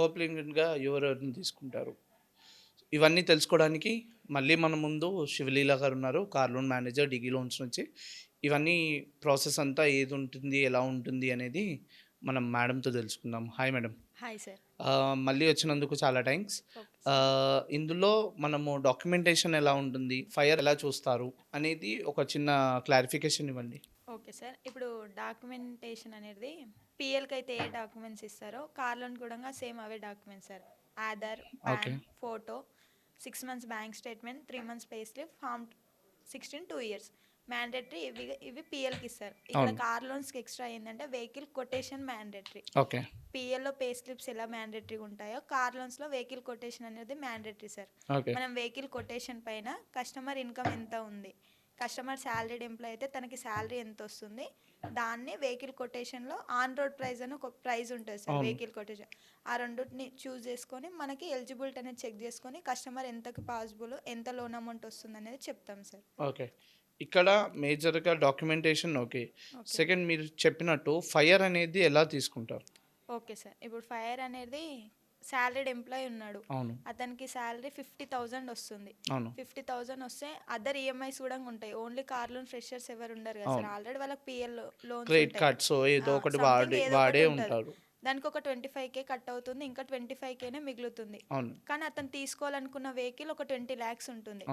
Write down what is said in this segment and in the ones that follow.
కోప్లింగ్గా ఎవరెవరిని తీసుకుంటారు? ఇవన్నీ తెలుసుకోవడానికి మళ్ళీ మన ముందు శివలీల గారు ఉన్నారు car loan manager Digi loans నుంచి. ఇవన్నీ ప్రాసెస్ అంతా ఏది ఉంటుంది ఎలా ఉంటుంది అనేది మనం మేడంతో తెలుసుకుందాం. Hi madam. Hi sir. మళ్ళీ వచ్చినందుకు చాలా థ్యాంక్స్. ఇందులో మనము డాక్యుమెంటేషన్ ఎలా ఉంటుంది ఫైర్ ఎలా చూస్తారు అనేది ఒక చిన్న క్లారిఫికేషన్ ఇవ్వండి. Okay sir. ఇప్పుడు డాక్యుమెంటేషన్ అనేది పిఎల్కి అయితే ఏ డాక్యుమెంట్స్ ఇస్తారో కార్ లోన్ కూడా సేమ్ అవే documents sir. Aadhaar. PAN photo six months bank statement three months pay slip form sixteen two years. Mandatory ఇవి ఇవి పిఎల్కి ఇస్తారు ఇక్కడ. కార్ లోన్స్కి ఎక్స్ట్రా ఏంటంటే వెహికల్ కొటేషన్ మ్యాండేటరీ. ఓకే. పిఎల్లో పే స్లిప్స్ ఎలా మ్యాండేటరీ ఉంటాయో కార్ లోన్స్లో వెహికల్ కొటేషన్ అనేది మ్యాండేటరీ సార్. మనం వెహికల్ కొటేషన్ పైన కస్టమర్ ఇన్కమ్ ఎంత ఉంది? కస్టమర్ శాలరీడ్ ఎంప్లాయ్ అయితే తనకి శాలరీ ఎంత వస్తుంది దాన్ని వెహికల్ కొటేషన్లో ఆన్ రోడ్ ప్రైస్ అని ఒక ప్రైస్ ఉంటుంది సార్. Vehicle quotation. ఆ రెండింటిని చూస్ చేసుకొని మనకి ఎలిజిబిలిటీ అనేది చెక్ చేసుకొని కస్టమర్ ఎంతకు పాసిబుల్ ఎంత లోన్ అమౌంట్ వస్తుంది అనేది చెప్తాం సార్. ఓకే. ఇక్కడ మేజర్గా డాక్యుమెంటేషన్ ఓకే. సెకండ్ మీరు చెప్పినట్టు ఫైర్ అనేది ఎలా తీసుకుంటారు? Okay sir. ఇప్పుడు ఫైర్ అనేది శాలరీడ్ ఎంప్లాయ్ ఉన్నాడు. అవును. అతనికి శాలరీ ఫిఫ్టీ థౌజండ్ వస్తుంది. అవును. ఫిఫ్టీ థౌజండ్ వస్తే అదర్ ఈఎంఐస్ కూడా ఉంటాయి. ఓన్లీ కార్ లోన్ ఫ్రెషర్స్ ఎవరు ఉండరు కదా. ఆల్రెడీ వాళ్ళకి పిఎల్ లోన్ క్రెడిట్ కార్డ్స్ ఏదో ఒకటి వాడే. ఉంటారు. దానికి ఒక ట్వంటీ ఫైవ్ కే కట్ అవుతుంది ఇంకా ట్వంటీ ఫైవ్ కేనే మిగులుతుంది. కానీ అతను తీసుకోవాలనుకున్న వెహికల్ ఒక ట్వంటీ ల్యాక్స్ ఉంటుంది.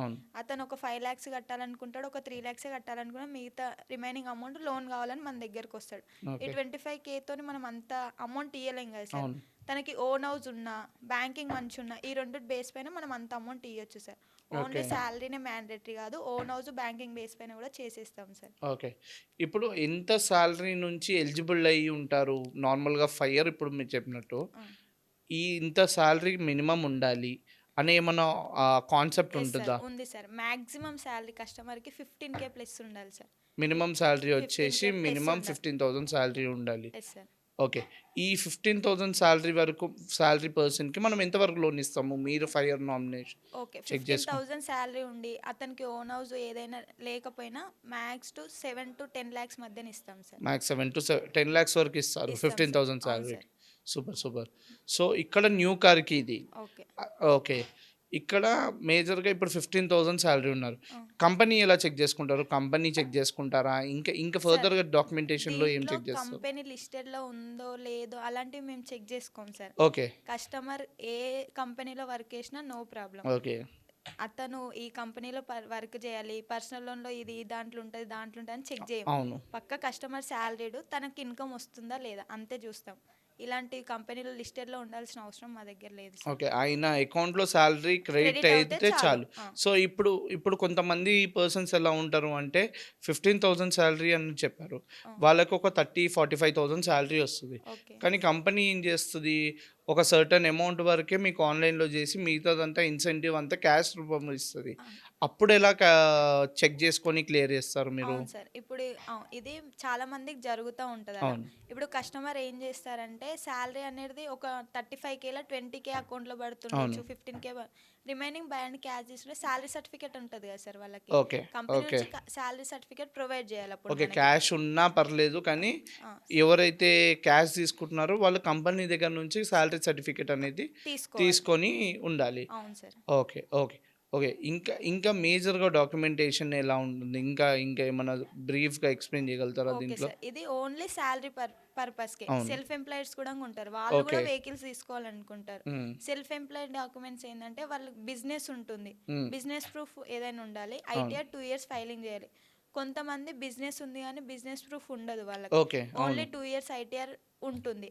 అతను ఒక ఫైవ్ ల్యాక్స్ కట్టాలనుకుంటాడు ఒక త్రీ ల్యాక్స్ కట్టాలనుకున్న మిగతా రిమైనింగ్ అమౌంట్ లోన్ కావాలని మన దగ్గరకు వస్తాడు. ఈ ట్వంటీ ఫైవ్ కేతో మనం అంత అమౌంట్ ఇవ్వలేం కదా సార్. తనకి ఓన్ హౌస్ ఉన్నా బ్యాంకింగ్ మంచి ఉన్నా ఈ రెండు బేస్ పైన మనం అంత అమౌంట్ ఇవ్వచ్చు సార్ ఓన్లీ. శాలరీనే మ్యాండేటరీ కాదు ఓన్ హౌస్ బ్యాంకింగ్ బేస్ పైన కూడా చేసేస్తాం సార్ ఓకే ఇప్పుడు ఎంత శాలరీ నుంచి ఎలిజిబుల్ అయ్యి ఉంటారు నార్మల్గా ఫైర్ ఇప్పుడు మీరు చెప్పినట్టు. ఈ ఇంత శాలరీ మినిమం ఉండాలి అనే ఏమన్నా కాన్సెప్ట్. ఉంటుందా ఉంది సార్ మాక్సిమం శాలరీ కస్టమర్కి ఫిఫ్టీన్ కే ప్లస్ ఉండాలి సార్ మినిమం శాలరీ 15K వచ్చేసి మినిమం. ఫిఫ్టీన్ థౌసండ్ శాలరీ ఉండాలి సార్ ఓకే. ఈ ఫిఫ్టీన్ థౌసండ్ శాలరీ వరకు శాలరీ పర్సన్కి మనం ఎంతవరకు లోన్ ఇస్తాము? మీరు ఫైర్ నామినేషన్ ఓకే. ఫిఫ్టీన్ చేసుకో. థౌసండ్ శాలరీ ఉండి అతనికి ఓన్ హౌస్ ఏదైనా లేకపోయినా max to seven to ten lakhs మధ్యన ఇస్తాం sir. Max seven to ten lakhs వరకు ఇస్తారు. ఇస్తాం fifteen. Thousand salary. Super super. So ఇక్కడ న్యూ కార్కి ఇది. ఓకే. ఓకే. ఇక్కడ మేజర్గా ఇప్పుడు ఫిఫ్టీన్ థౌసండ్ శాలరీ ఉన్నారు. కంపెనీ ఎలా చెక్ చేసుకుంటారు? కంపెనీ చెక్ చేసుకుంటారా? ఇంకా ఇంకా ఫర్దర్గా డాక్యుమెంటేషన్లో ఏం చెక్ చేస్తారు? కంపెనీ లిస్టెడ్లో ఉందో లేదో అలాంటివి మేము చెక్ చేసుకోం సార్. ఓకే. కస్టమర్ ఏ కంపెనీలో వర్క్ చేసినా నో ప్రాబ్లం ఓకే. అతను ఈ కంపెనీలో వర్క్ చేయాలి పర్సనల్ లోన్లో ఇది దాంట్లో ఉంటుంది దాంట్లో ఉంటుంది అని చెక్ చేయం పక్క కస్టమర్ శాలరీడ్ తనకి ఇన్కమ్ వస్తుందా లేదా అంతే చూస్తాం. ఇలాంటి కంపెనీలో లిస్టెడ్లో ఉండాల్సిన అవసరం మా దగ్గర లేదు. ఓకే ఆయన అకౌంట్లో శాలరీ క్రెడిట్ అయితే చాలు. సో ఇప్పుడు ఇప్పుడు కొంతమంది పర్సన్స్ ఎలా ఉంటారు అంటే ఫిఫ్టీన్ థౌసండ్ శాలరీ అని చెప్పారు. వాళ్ళకు ఒక thirty forty five thousand salary వస్తుంది కానీ కంపెనీ ఏం చేస్తుంది? ఒక సర్టన్ అమౌంట్ వరకే మీకు ఆన్లైన్లో చేసి మిగతాదంతా ఇన్సెంటివ్ అంతా క్యాష్ రూపంలో ఇస్తుంది. అప్పుడు ఎలా చెక్ చేసుకొని క్లియర్ చేస్తారు మీరు? సార్. ఇప్పుడు ఇది చాలా మందికి జరుగుతూ ఉంటుంది ఇప్పుడు కస్టమర్ ఏం చేస్తారంటే శాలరీ అనేది ఒక థర్టీ ఫైవ్ కేలా ట్వంటీ కే అకౌంట్లో పడుతుండొచ్చు. Fifteen K remaining band cash salary certificate ఉంటుంది కదా సార్ వాళ్ళకి. Okay company okay salary certificate provide చేయాలి అప్పుడు ఓకే. క్యాష్ ఉన్నా పర్లేదు కానీ ఎవరైతే క్యాష్ తీసుకుంటున్నారో వాళ్ళు కంపెనీ దగ్గర నుంచి శాలరీ సర్టిఫికేట్ అనేది తీసుకొని ఉండాలి. అవును సార్ ఓకే ఓకే ఓకే. ఇంకా ఇంకా మేజర్గా డాక్యుమెంటేషన్ ఎలా ఉంటుంది? ఇంకా ఇంకా ఏమైనా బ్రీఫ్గా ఎక్స్ప్లెయిన్ చేయగలుగుతారా దీంట్లో? ఇది ఓన్లీ శాలరీ పర్పస్కి. సెల్ఫ్ ఎంప్లాయిడ్స్ కూడా ఉంటారు. వాళ్ళు కూడా. వెహికల్స్ తీసుకోవాలనుకుంటారు. సెల్ఫ్ ఎంప్లాయిడ్ డాక్యుమెంట్స్ ఏంటంటే వాళ్ళకి బిజినెస్ ఉంటుంది. బిజినెస్ ప్రూఫ్ ఏదైనా ఉండాలి. ఐటీఆర్ టూ ఇయర్స్ ఫైలింగ్ చేయాలి. కొంతమంది బిజినెస్ ఉంది కానీ బిజినెస్ ప్రూఫ్ ఉండదు వాళ్ళకి. ఓన్లీ టూ ఇయర్స్ ఐటీఆర్ ఉంటుంది.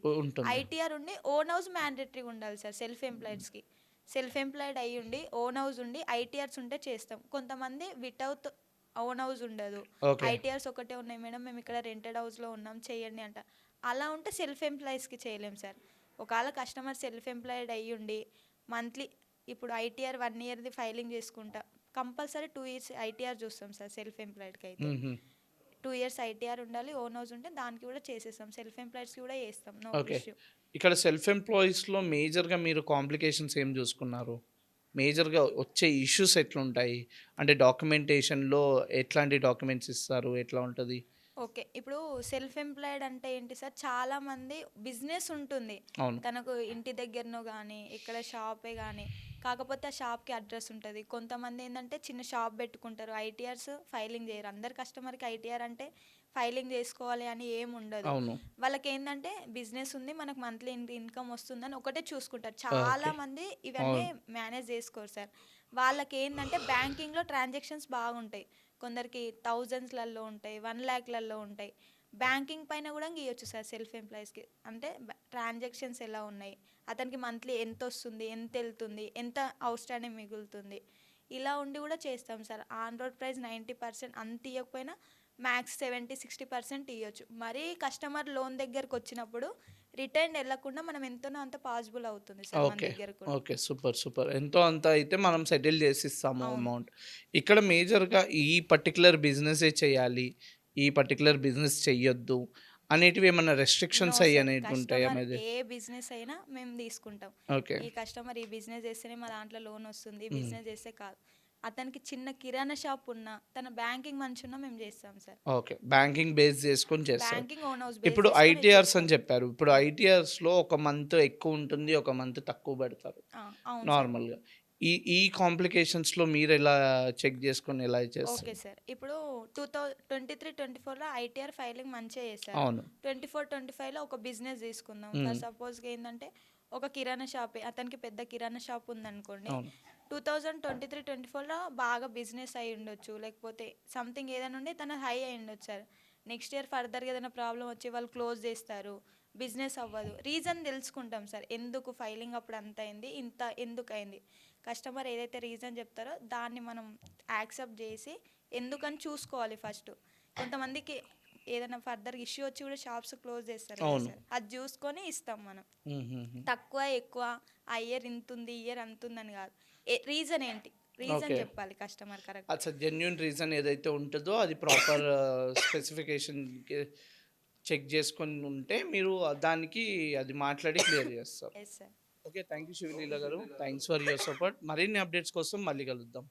ఐటీఆర్ ఉండి ఓన్ హౌస్ మ్యాండేటరీ ఉండాలి సార్ సెల్ఫ్ ఎంప్లాయిడ్స్కి సెల్ఫ్ ఎంప్లాయిడ్ అయి ఉండి ఓన్ హౌస్ ఉండి ఐటీఆర్స్ ఉంటే చేస్తాం. కొంతమంది వితౌట్ ఓన్ హౌస్ ఉండదు. ఐటీఆర్స్ ఒకటే ఉన్నాయి మేడం మేము ఇక్కడ రెంటెడ్ హౌస్లో ఉన్నాం చేయండి అంట. అలా ఉంటే సెల్ఫ్ ఎంప్లాయీస్కి చేయలేం సార్. ఒకవేళ కస్టమర్ సెల్ఫ్ ఎంప్లాయిడ్ అయ్యి ఉండి మంత్లీ ఇప్పుడు ఐటీఆర్ వన్ ఇయర్ది ఫైలింగ్ చేసుకుంటా కంపల్సరీ టూ ఇయర్స్ ఐటీఆర్ చూస్తాం సార్ సెల్ఫ్ ఎంప్లాయిడ్కి అయితే. టూ ఇయర్స్ ఐటీఆర్ ఉండాలి ఓన్ హౌస్ ఉంటే దానికి కూడా చేసేస్తాం సెల్ఫ్ ఎంప్లాయిడ్స్కి కూడా చేస్తాం నో. ఇష్యూ ఇక్కడ సెల్ఫ్ ఎంప్లాయీస్లో మేజర్గా మీరు కాంప్లికేషన్స్ ఏం చూసుకున్నారు? మేజర్గా వచ్చే ఇష్యూస్ ఎట్లుంటాయి? అంటే డాక్యుమెంటేషన్లో ఎట్లాంటి డాక్యుమెంట్స్ ఇస్తారు? ఎట్లా ఉంటుంది? ఓకే ఇప్పుడు సెల్ఫ్ ఎంప్లాయిడ్ అంటే ఏంటి సార్? చాలా మంది బిజినెస్ ఉంటుంది. అవును. తనకు ఇంటి దగ్గరనో కానీ ఇక్కడ షాపే కానీ కాకపోతే ఆ షాప్కి అడ్రస్ ఉంటుంది. కొంతమంది ఏంటంటే చిన్న షాప్ పెట్టుకుంటారు. ఐటీఆర్స్ ఫైలింగ్ చేయరు. అందరు కస్టమర్కి ఐటీఆర్ అంటే ఫైలింగ్ చేసుకోవాలి అని ఏం ఉండదు. వాళ్ళకి ఏంటంటే బిజినెస్ ఉంది మనకు మంత్లీ ఇన్కమ్ వస్తుందని ఒకటే చూసుకుంటారు. చాలా మంది ఇవన్నీ మేనేజ్ చేసుకోరు సార్. వాళ్ళకి ఏంటంటే బ్యాంకింగ్లో ట్రాన్సాక్షన్స్ బాగుంటాయి. కొందరికి థౌజండ్స్లలో ఉంటాయి వన్ ల్యాక్లలో ఉంటాయి. బ్యాంకింగ్ పైన కూడా గీయొచ్చు సార్ సెల్ఫ్ ఎంప్లాయీస్కి. అంటే ట్రాన్సాక్షన్స్ ఎలా ఉన్నాయి? అతనికి మంత్లీ ఎంత వస్తుంది ఎంత వెళ్తుంది ఎంత అవుట్ స్టాండింగ్ మిగులుతుంది? ఇలా ఉండి కూడా చేస్తాం sir. On road price ninety percent అంత ఇవ్వకపోయినా మ్యాక్స్ సెవెంటీ సిక్స్టీ పర్సెంట్ ఇవ్వచ్చు మరీ కస్టమర్ లోన్ దగ్గరకు వచ్చినప్పుడు రిటర్న్ వెళ్ళకుండా మనం ఎంతనో అంత పాసిబుల్ అవుతుంది సార్ మన ఓకే. దగ్గర కూడా. ఓకే. Super super. ఎంతో అంత అయితే మనం సెటిల్ చేసి ఇస్తాము అవును. అమౌంట్. ఇక్కడ మేజర్గా ఈ పర్టికులర్ బిజినెసే చేయాలి. ఈ పర్టికులర్ బిజినెస్ చెయ్యొద్దు అనేటివి ఏమైనా రెస్ట్రిక్షన్స్ అయ్యి. అనేవి ఉంటాయి అనేది ఏ బిజినెస్ అయినా మేము తీసుకుంటాం. ఓకే. ఈ కస్టమర్ ఈ బిజినెస్ చేస్తేనే మా దాంట్లో లోన్ వస్తుంది బిజినెస్ చేస్తే కాదు. అతనికి చిన్న కిరాణా షాప్ ఉన్నా తన బ్యాంకింగ్ మంచి ఉన్నా మేము చేస్తాం సార్ ఓకే. బ్యాంకింగ్ బేస్ చేసుకొని చేస్తారు. బ్యాంకింగ్ ఓన్ హౌస్ ఇప్పుడు ఐటీఆర్స్ అని చెప్పారు. ఇప్పుడు ఐటీఆర్స్లో ఒక మంత్ ఎక్కువ ఉంటుంది ఒక మంత్ తక్కువ పెడతారు. నార్మల్గా. ఈ ఈ కాంప్లికేషన్స్లో మీరు ఎలా చెక్ చేసుకొని ఎలా ఓకే చేస్తారు సార్. ఇప్పుడు టూ థౌ ట్వంటీ త్రీ ట్వంటీ ఫోర్లో ఐటీఆర్ ఫైలింగ్ మంచిగా చేశారు. అవును. ట్వంటీ ఫోర్ ట్వంటీ ఫైవ్లో ఒక బిజినెస్ తీసుకుందాం. సపోజ్గా ఏంటంటే ఒక కిరాణా షాపే అతనికి పెద్ద కిరాణా షాప్ ఉందనుకోండి two thousand twenty three twenty ఫోర్లో బాగా బిజినెస్ అయి ఉండొచ్చు. లేకపోతే సంథింగ్ ఏదైనా ఉండి తన హై అయి ఉండొచ్చు సార్. నెక్స్ట్ ఇయర్ ఫర్దర్గా ఏదైనా ప్రాబ్లం వచ్చి వాళ్ళు క్లోజ్ చేస్తారు. బిజినెస్ అవ్వదు. రీజన్ తెలుసుకుంటాం సార్. ఎందుకు ఫైలింగ్ అప్పుడు అంత అయింది ఇంత ఎందుకు అయింది? కస్టమర్ ఏదైతే రీజన్ చెప్తారో దాన్ని మనం యాక్సెప్ట్ చేసి ఎందుకని చూసుకోవాలి ఫస్ట్. కొంతమందికి ఏదైనా ఫర్దర్ ఇష్యూ వచ్చి కూడా షాప్స్ క్లోజ్ చేస్తారు. అది చూసుకొని ఇస్తాం మనం. తక్కువ ఎక్కువ ఆ ఇయర్ ఇంత ఉంది ఈ ఇయర్ అంత ఉందని కాదు. రీజన్ ఏంటి? రీజన్. చెప్పాలి కస్టమర్ కరెక్ట్. అచ్చా జెన్యున్ రీజన్ ఏదైతే ఉంటుందో అది ప్రాపర్ స్పెసిఫికేషన్ చెక్ చేసుకొని ఉంటే మీరు దానికి అది మాట్లాడి క్లియర్ చేస్తారు. Yes sir okay thank you Sivaleela garu thanks for your support మరిన్ని అప్డేట్స్ కోసం మళ్ళీ కలుద్దాం.